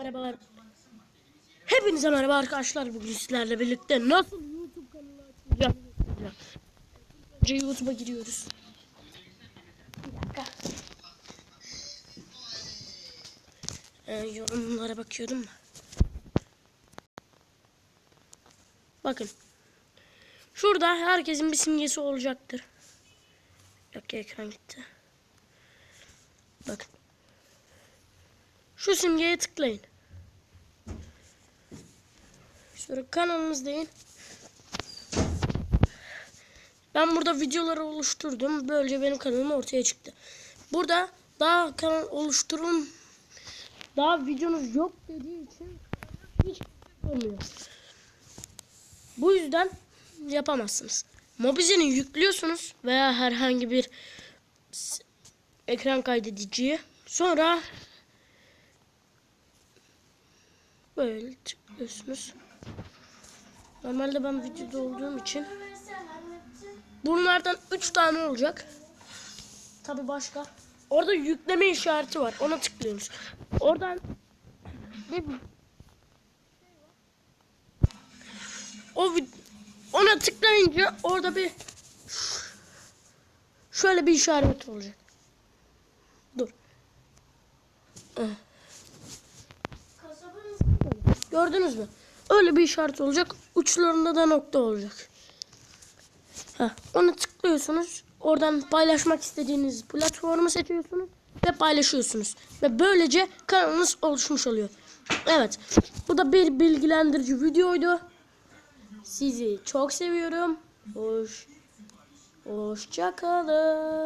Merhabalar. Hepinize merhaba arkadaşlar. Bugün sizlerle birlikte nasıl YouTube kanalı açacağım. Önce YouTube'a giriyoruz. Bir dakika. Ee, yorumlara bakıyordum da. Bakın. Şurada herkesin bir simgesi olacaktır. Dakika ekran gitti. Bakın. Şu simgeye tıklayın. Sonra kanalınız deyin. Ben burada videoları oluşturdum. Böylece benim kanalım ortaya çıktı. Burada daha kanal oluşturum daha videonuz yok dediği için hiç olmuyor. Bu yüzden yapamazsınız. Mobizen'i yüklüyorsunuz veya herhangi bir ekran kaydediciye. Sonra böyle tıklıyorsunuz. Normalde ben videoda olduğum için bunlardan 3 tane olacak. Tabi başka. Orada yükleme işareti var. Ona tıklıyorsunuz. Oradan bir o ona tıklayınca orada bir şöyle bir işaret olacak. Dur. Gördünüz mü? Öyle bir işaret olacak. Uçlarında da nokta olacak. Heh, onu tıklıyorsunuz. Oradan paylaşmak istediğiniz platformu seçiyorsunuz ve paylaşıyorsunuz. Ve böylece kanalınız oluşmuş oluyor. Evet. Bu da bir bilgilendirici videoydu. Sizi çok seviyorum. Hoş. Hoşça kalın.